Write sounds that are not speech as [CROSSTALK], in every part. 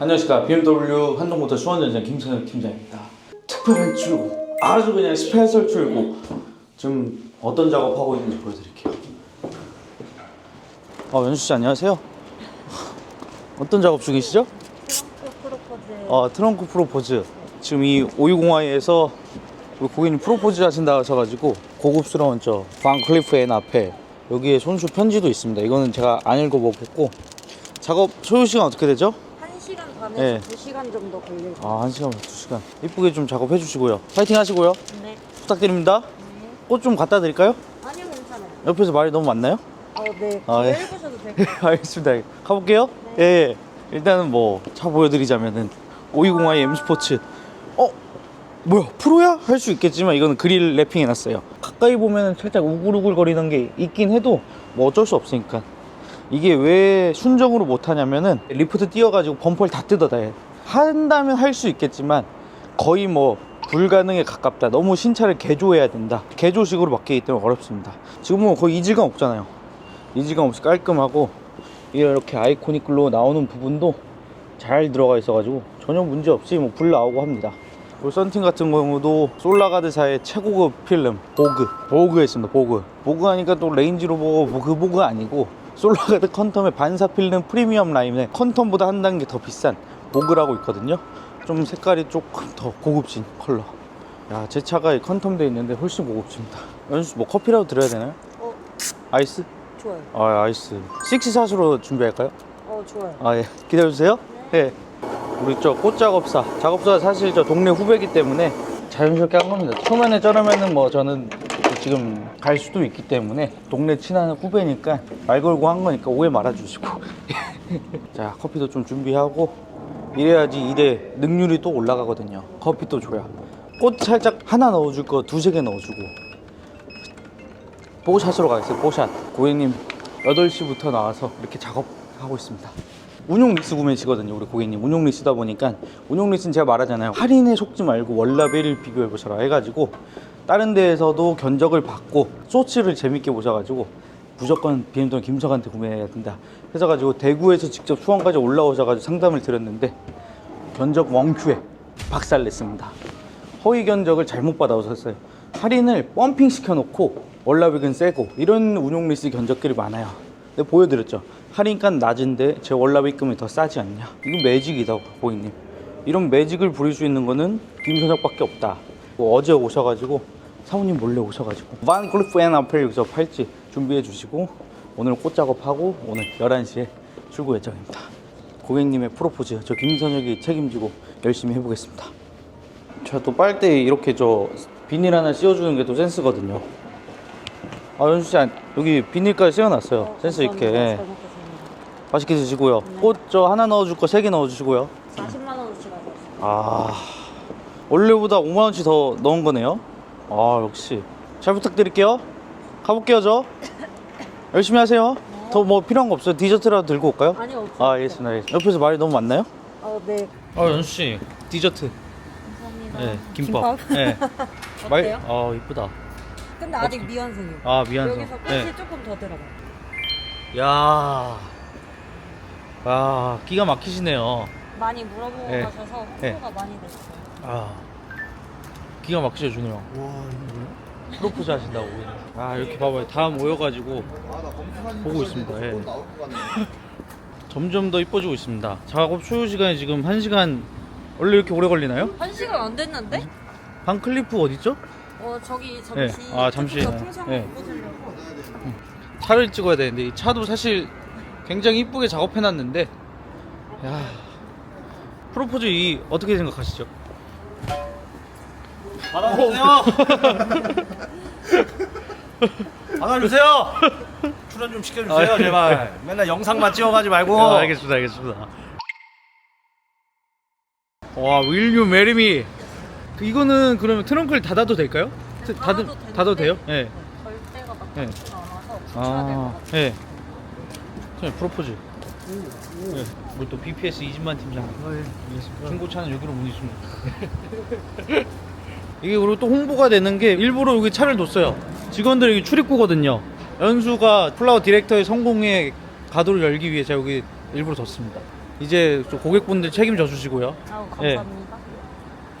안녕하십니까. BMW 한동모터 수원전장 김선혁 팀장입니다. 특별한 출고 아주 그냥 스페셜 출고 지금 어떤 작업하고 있는지 보여드릴게요. 어 연수씨 안녕하세요. 어떤 작업 중이시죠? 프로포즈. 어 트렁크 프로포즈. 지금 이 520i에서 우리 고객님 프로포즈 하신다 하셔가지고 고급스러운 저 반클리프 앤 앞에 여기에 손수 편지도 있습니다. 이거는 제가 안 읽어보겠고 작업 소요 시간 어떻게 되죠? 1시간 반에서 네. 2시간 정도 걸릴 것 아, 한 시간, 두 시간. 이쁘게 좀 작업해 주시고요. 파이팅 하시고요. 같은데 부탁드립니다. 네. 꽃 좀 갖다 드릴까요? 아니요 괜찮아요 옆에서 말이 너무 많나요? 아, 네 아, 예. 읽으셔도 될것 같아요 [LAUGHS] 알겠습니다. 가볼게요. 예, 예. 일단은 뭐, 차 보여드리자면은, 520i M 스포츠. 어? 뭐야, 프로야? 할 수 있겠지만, 이거는 그릴 랩핑 해놨어요. 가까이 보면은 살짝 우글우글 거리는 게 있긴 해도, 뭐 어쩔 수 없으니까. 이게 왜 순정으로 못하냐면은, 리프트 띄워가지고 범퍼를 다 뜯어다 해. 한다면 할 수 있겠지만, 거의 뭐, 불가능에 가깝다. 너무 신차를 개조해야 된다. 개조식으로 바뀌기 때문에 어렵습니다. 지금 뭐 거의 이질감 없잖아요. 이질감 없이 깔끔하고 이렇게 아이코닉 글로 나오는 부분도 잘 들어가 있어가지고 전혀 문제 없이 뭐 불 나오고 합니다. 그리고 썬팅 같은 경우도 솔라가드사의 최고급 필름 보그 보그에 있습니다. 보그 보그 하니까 또 레인지로버 그 보그 아니고 솔라가드 컨텀의 반사 필름 프리미엄 라인에 컨텀보다 한 단계 더 비싼 보그라고 있거든요. 좀 색깔이 조금 더 고급진 컬러. 야, 제 차가 이 컨텀돼 있는데 훨씬 고급집니다. 연수 뭐 커피라도 드려야 되나요? 어 아이스? 좋아요 아, 아이스. 식스샷으로 준비할까요? 어 좋아요 아, 예. 기다려주세요. 예. 우리 저 꽃작업사. 작업사가 사실 저 동네 후배기 때문에 자연스럽게 한 겁니다. 초면에 저러면은 뭐 저는 지금 갈 수도 있기 때문에 동네 친한 후배니까 말 걸고 한 거니까 오해 말아주시고. [LAUGHS] 자, 커피도 좀 준비하고 이래야지 일에 능률이 또 올라가거든요. 커피도 줘야. 꽃 살짝 하나 넣어줄 거 두세 개 넣어주고. 보샷으로 가겠습니다. 보샷. 고객님 8시부터 나와서 이렇게 작업하고 있습니다. 운용 리스 구매시거든요, 우리 고객님. 운용 리스다 보니까 운용 리스는 제가 말하잖아요. 할인에 속지 말고 월라벨을 비교해 보셔라 해가지고 다른 데에서도 견적을 받고 소치를 재밌게 보셔가지고 무조건 BMW 김석한테 구매해야 된다. 해서가지고 대구에서 직접 수원까지 올라오셔가지고 상담을 드렸는데 견적 원큐에 박살 냈습니다. 허위 견적을 잘못 받아오셨어요. 할인을 펌핑 시켜놓고 월납액은 세고 이런 운용 리스 견적들이 많아요. 근데 보여드렸죠. 할인가 낮은데 제 월납입금이 더 싸지 않냐. 이건 매직이다 고객님. 이런 매직을 부릴 수 있는 거는 김선혁밖에 없다. 뭐 어제 오셔가지고 사모님 몰래 오셔가지고 반 클리프 앤 앞을 여기서 팔찌 준비해 주시고 오늘 꽃 작업하고 오늘 11시에 출고 예정입니다. 고객님의 프로포즈 저 김선혁이 책임지고 열심히 해보겠습니다. 제가 또 빨대에 이렇게 저 비닐 하나 씌워주는 게 또 센스거든요. 아 연수 씨 여기 비닐까지 씌워놨어요. 어, 센스. 있게 잘 먹겠습니다 맛있게 드시고요. 네. 꽃저 하나 넣어줄 거 세 개 넣어주시고요. 40만 원어치 가고 아 원래보다 5만 원치 더 넣은 거네요. 아 역시 잘 부탁드릴게요. 가볼게요 저. 열심히 하세요. 더 뭐 필요한 거 없어요? 디저트라도 들고 올까요? 아니 없어요 아 알겠습니다. 알겠습니다. 옆에서 말이 너무 많나요? 어네 아 연수 씨 디저트. 감사합니다 네 김밥. 네. [LAUGHS] 어때요? 아 이쁘다. 근데 아직 미완성이에요 아 미안서. 여기서 꽃이 네. 조금 더 들어가요 야. 아 기가 막히시네요. 많이 물어보고 네. 가셔서 네. 홍보가 많이 됐어요 아 기가 막히죠 준호 형. 와 이거 뭐야? 프로포즈 하신다고. 아 이렇게 봐봐요. 다 모여가지고 보고 있습니다. 예. [LAUGHS] 점점 더 이뻐지고 있습니다. 작업 소요 시간이 지금 1 시간 원래 이렇게 오래 걸리나요? 한 시간 안 됐는데? 반클리프 어딨죠? 어 저기 잠시 네. 아, 잠시. 더 네. 네. 꽂으려고 차를 찍어야 되는데 이 차도 사실 굉장히 이쁘게 작업해놨는데 야 프로포즈 이 어떻게 생각하시죠? 받아주세요. [LAUGHS] 받아주세요. 출연 좀 시켜주세요, 아, 제발. 맨날 영상만 찍어가지 말고. 아, 알겠습니다, 알겠습니다. 와, will you marry me? 그 이거는 그러면 트렁크를 닫아도 될까요? 트- 닫은- 닫아도 닫아도 돼요? 되는데 예. 절대가 막 네. 닿지가 않아서 붙여야 될것 아, 같아요 예. 네. 프로포즈. 네. 우리 또 BPS 이진만 팀장. 중고차는 여기로 문의 줍니다. [LAUGHS] 이게 그리고 또 홍보가 되는 게 일부러 여기 차를 뒀어요. 직원들 여기 출입구거든요. 연수가 플라워 디렉터의 성공에 가도를 열기 위해 제가 여기 일부러 뒀습니다. 이제 또 고객분들 책임져 주시고요. 아우 예. 감사합니다.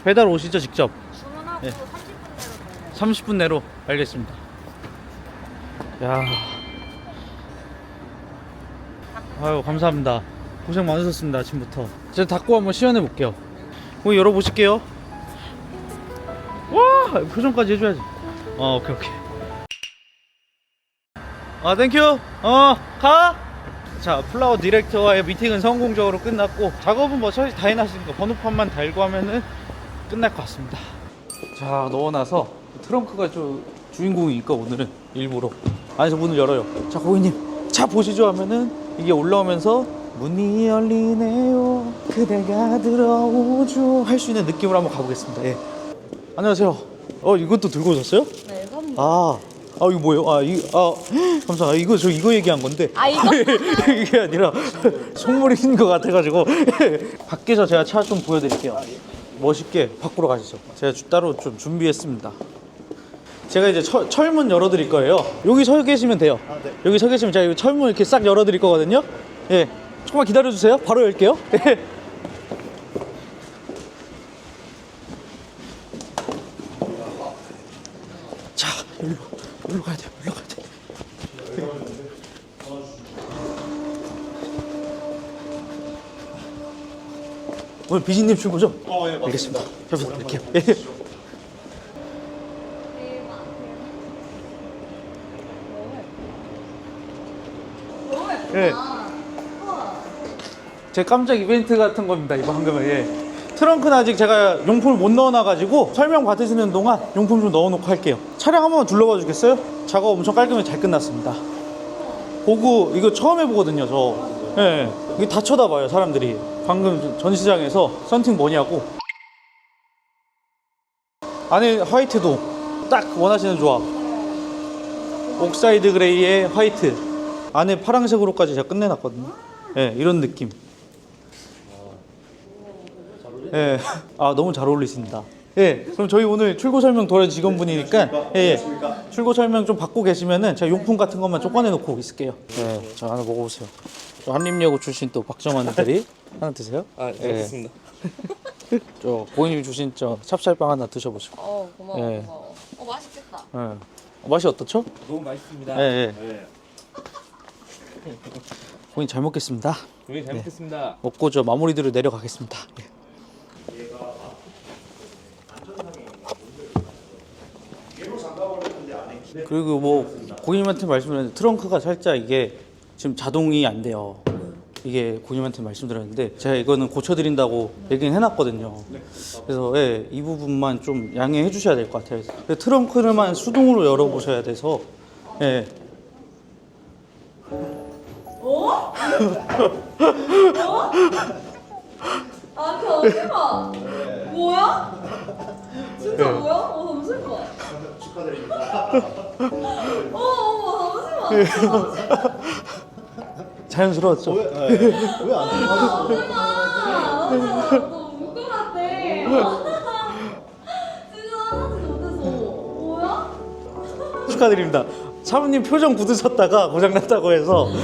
배달 오시죠 직접. 주문하고 예. 30분 내로 30분 내로 알겠습니다. 야. 아유 감사합니다. 고생 많으셨습니다 아침부터. 제가 닫고 한번 시연해 볼게요. 문 열어 보실게요. 와 표정까지 해줘야지. 어 오케이 오케이. 아 땡큐. 어 가. 자 플라워 디렉터와의 미팅은 성공적으로 끝났고 작업은 뭐 사실 다 해놨으니까 번호판만 달고 하면은 끝날 것 같습니다. 자 넣어놔서 트렁크가 좀 주인공이니까 오늘은 일부러 안에서 문을 열어요 자 고객님 차 보시죠 하면은 이게 올라오면서 문이 열리네요 그대가 들어오죠 할 수 있는 느낌으로 한번 가보겠습니다 예. 안녕하세요 어 이것도 들고 오셨어요? 네 선물. 아, 아 이거 뭐예요? 아, 이, 아, 감사합니다. 이거 저 이거 얘기한 건데. 아, 이거? [LAUGHS] 이게 아니라 [LAUGHS] 선물인 것 같아가지고 [LAUGHS] 밖에서 제가 차 좀 보여드릴게요. 멋있게 밖으로 가시죠. 제가 주- 따로 좀 준비했습니다. 제가 이제 철, 철문 열어드릴 거예요. 여기 서 계시면 돼요. 여기 서 계시면 제가 이 철문 이렇게 싹 열어드릴 거거든요. 예, 조금만 기다려 주세요. 바로 열게요. 예. 자, 여기로, 여기로 가야 돼요. 여기로 가야 돼. 오늘 비지님 출고죠? 어, 예, 알겠습니다. 잘 부탁드릴게요. 예. 예. 제 깜짝 이벤트 같은 겁니다. 이거 방금은 예. 트렁크는 아직 제가 용품을 못 넣어놔가지고 설명 받으시는 동안 용품 좀 넣어놓고 할게요. 차량 한 번만 둘러봐 주겠어요? 작업 엄청 깔끔하게 잘 끝났습니다. 보고 이거 처음 해보거든요. 저. 예. 이게 다 쳐다봐요 사람들이. 방금 전시장에서 썬팅 뭐냐고. 안에 화이트도 딱 원하시는 조합. 옥사이드 그레이에 화이트. 안에 파란색으로까지 제가 끝내놨거든요. 예, 이런 느낌. 예, 아 너무 잘 어울리십니다. 예, 그럼 저희 오늘 출고 설명 도와준 직원분이니까 예, 예. 출고 설명 좀 받고 계시면은 제가 용품 같은 것만 좀 꺼내놓고 있을게요. 예, 자 하나 먹어보세요. 저 한림여고 출신 또 박정환 들이 하나 드세요. 아, 잘 예. 먹겠습니다. [LAUGHS] 저 고객님 주신 저 찹쌀빵 하나 드셔보시고. 어 고마워 예. 고마워. 어 맛있겠다. 예. 어, 맛이 어떻죠? 너무 맛있습니다. 예, 예. 고객님 잘 먹겠습니다. 우리 잘 먹겠습니다. 먹고 저 마무리들을 내려가겠습니다. 예. 그리고 뭐 고객님한테 말씀드렸는데 트렁크가 살짝 이게 지금 자동이 안 돼요. 이게 고객님한테 말씀드렸는데 제가 이거는 고쳐드린다고 얘기는 해놨거든요. 그래서 예, 이 부분만 좀 양해해 주셔야 될 것 같아요. 근데 트렁크를만 수동으로 열어보셔야 돼서 예. [LAUGHS] 아 잠시만. 뭐야? 진짜 뭐야? 어 잠시만. 축하드립니다. [LAUGHS] 어 어머 잠시만. 자연스러웠죠? 왜안 아 잠시만. 너무 같아. [LAUGHS] 진짜 하나도 못해서. 뭐야? 축하드립니다. 사모님 표정 굳으셨다가 고장났다고 해서 [LAUGHS]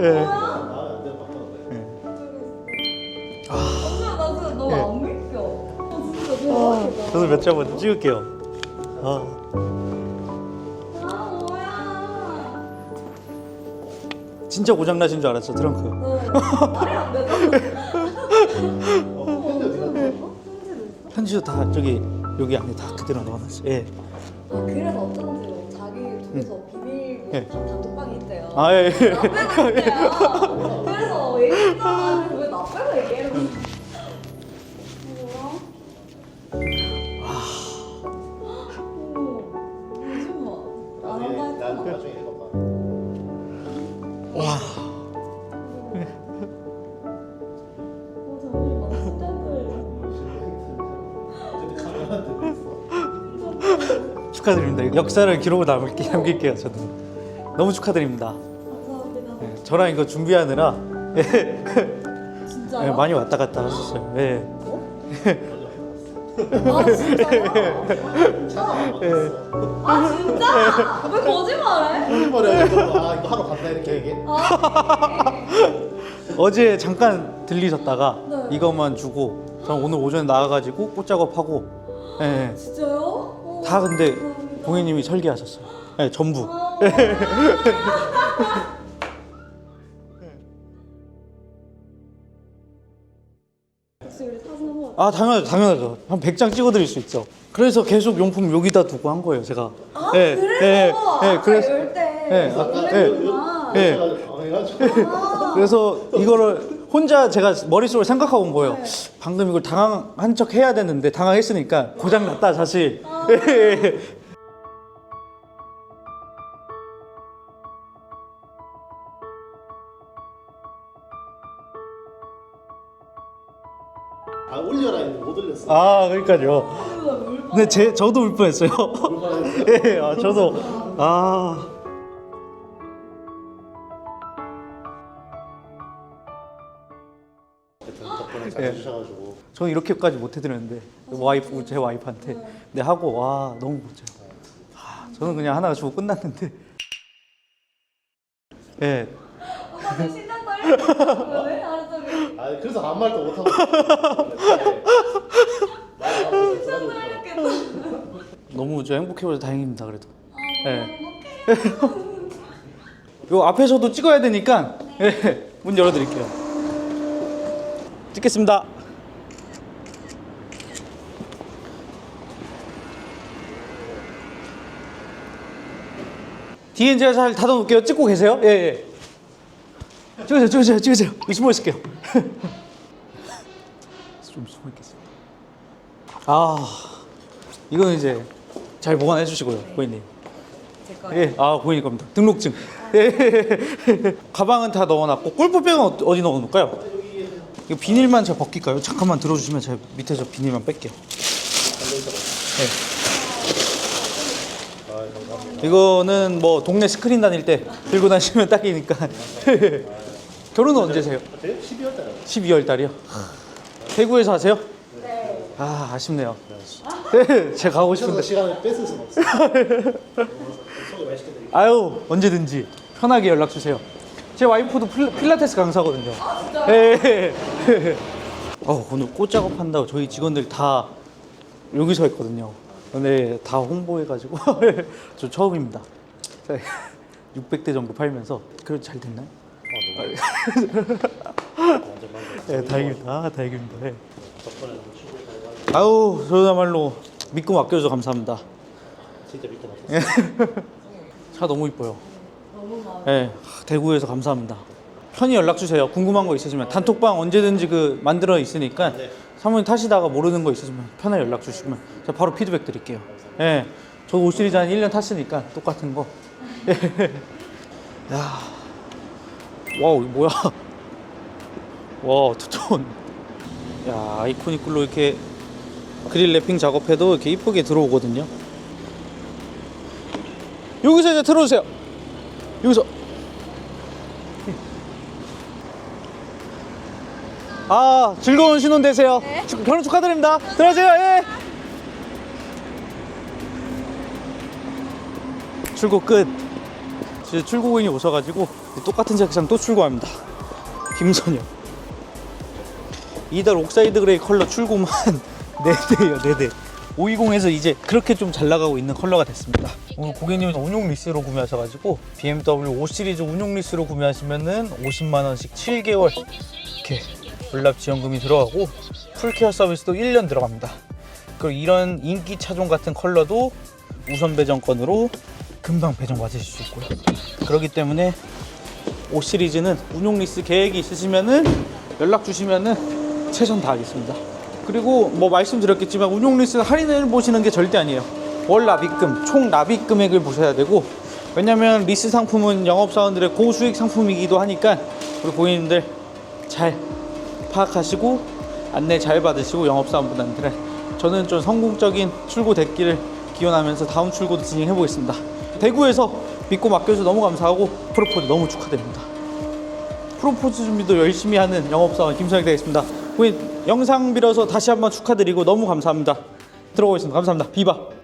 예. 잠시만 나 진짜 너무 안 믿겨. 어 진짜 대박이다. 저도 몇 장만 찍을게요. 아, 아 진짜 고장나신 줄 알았어 트렁크. 어? [LAUGHS] 편지도? 편지도 다 저기 여기 안에 다 그대로 넣어놨어. 예. 아 그래서 어쩐지 자기 둘이서 비밀 예. 단톡방이 있대요. 아 예. [LAUGHS] 예. 나 빼고 있대요. 그래서 얘기했잖아. 왜나 빼고 얘기해? 뭐야? 어머, 잠시만. 안 한다 했잖아. 와. 어, 잠 스태프를. [LAUGHS] 축하드립니다. 역사를 기록을 남을게 남길게요. 저도 너무 축하드립니다. 감사합니다. 예, 저랑 이거 준비하느라 예, 진짜요? 예, 많이 왔다 갔다 하셨어요. 예. 아 진짜요? 아 진짜? 왜 거짓말해? 거짓말이야 이거 아 이거 하러 간다 이렇게 얘기해 아 어제 잠깐 들리셨다가 네. 이것만 주고 전 오늘 오전에 나가가지고 꽃 작업하고 예, 예. 진짜요? 어, 다 근데 감사합니다. 고객님이 설계하셨어요. 예, 전부. 아, 아 당연하죠, 당연하죠. 한 100장 찍어드릴 수 있죠. 그래서 계속 용품 여기다 두고 한 거예요, 제가. 아 예, 그래서 예, 아까 예, 그래서 열때 예, 아, 예. 당해가지고 아, 그래서 이거를 혼자 제가 머릿속으로 생각하고 온 거예요. 네. 방금 이걸 당황한 척 해야 되는데 당황했으니까 고장 났다 사실. 아. [LAUGHS] 아 올려라 했는데 못 올렸어 아 그러니까요. 근데 제 저도 울 뻔했어요. [LAUGHS] 예, 아, 저도 아. 덕분에 잘 예. 해주셔가지고 저는 이렇게까지 못 해드렸는데 와이프 제 와이프한테 네 하고 와 너무 멋져요. 아, 저는 그냥 하나 주고 끝났는데. 예. 오빠 왜아 그래서 아무 말도 못 하고 심장 떨렸겠다 [LAUGHS] 너무 저 행복해서 다행입니다 그래도. 아 예. 행복해 [LAUGHS] 요 앞에서도 찍어야 되니까 예, 문 열어드릴게요. 찍겠습니다. 뒤에 제가 잘 닫아놓을게요. 찍고 계세요? 예, 예. 찍으세요, 찍으세요, 찍으세요. 여기 숨어 있을게요. 좀 숨어 있겠습니다. 아, 이건 이제 잘 보관해 주시고요, 고객님. 예, 아 고객님 겁니다. 등록증. 예. [LAUGHS] 가방은 다 넣어놨고 골프백은 어- 어디 넣어놓을까요? 이거 비닐만 제가 벗길까요? 잠깐만 들어주시면 제가 밑에서 비닐만 뺄게요. 예. 이거는 뭐 동네 스크린 다닐 때 들고 다니시면 딱이니까. [LAUGHS] 결혼은 언제세요? 12월 달에 12월 달이요. 대구에서 하세요? 네 아 아쉽네요. 네, 제가 가고 싶은데. 시간을 뺏을 수는 없어 아유 언제든지 편하게 연락 주세요. 제 와이프도 필, 필라테스 강사거든요. 예. [LAUGHS] 어, 오늘 꽃 작업한다고 저희 직원들 다 여기서 했거든요. 근데 다 홍보해가지고 [LAUGHS] 저 처음입니다. 600대 정도 팔면서 그래도 잘 됐나요? 네, 다행입니다. 아, 다행입니다. 네. 아우 저야말로 믿고 맡겨줘서 감사합니다. 진짜 믿고 맡겼어 [LAUGHS] 차 너무 이뻐요. 네, 대구에서 감사합니다. 편히 연락 주세요. 궁금한 거 있으시면 단톡방 언제든지 그 만들어 있으니까 사모님 타시다가 모르는 거 있으시면 편하게 연락 주시면 제가 바로 피드백 드릴게요. 예. 저 오시리즈 한 1년 탔으니까 똑같은 거. 예. [LAUGHS] 야. 와우, 뭐야? [LAUGHS] 와, 투톤. 야, 아이코닉 글로 이렇게 그릴 랩핑 작업해도 이렇게 이쁘게 들어오거든요. 여기서 이제 틀어주세요. 여기서 아 즐거운 신혼 되세요. 축- 결혼 축하드립니다. 들어가세요 예. 출고 끝. 진짜 출고인이 오셔가지고 똑같은 색상 또 출고합니다. 김선영. 이달 옥사이드 그레이 컬러 출고만 4대예요 4대. 520에서 이제 그렇게 좀 잘 나가고 있는 컬러가 됐습니다. 오늘 고객님은 운용 리스로 구매하셔가지고 BMW 5 시리즈 운용 리스로 구매하시면은 50만 원씩 7개월. 이렇게 월납 지원금이 들어가고 풀케어 서비스도 1년 들어갑니다 그리고 이런 인기 차종 같은 컬러도 우선 배정권으로 금방 배정 받으실 수 있고요 그렇기 때문에 5 시리즈는 운용 리스 계획이 있으시면은 연락 주시면은 최선 다하겠습니다. 그리고 뭐 말씀드렸겠지만 운용 리스 할인을 보시는 게 절대 아니에요. 월 납입금, 총 납입 금액을 보셔야 되고 왜냐면 리스 상품은 영업사원들의 고수익 상품이기도 하니까 우리 고객님들 잘 파악하시고 안내 잘 받으시고 영업사원분들은 저는 좀 성공적인 출고 됐기를 기원하면서 다음 출고도 진행해 보겠습니다. 대구에서 믿고 맡겨서 너무 감사하고 프로포즈 너무 축하드립니다. 프로포즈 준비도 열심히 하는 영업사원 김선혁 되겠습니다. 고객님 영상 빌어서 다시 한번 축하드리고 너무 감사합니다. 들어오겠습니다. 감사합니다. 비바.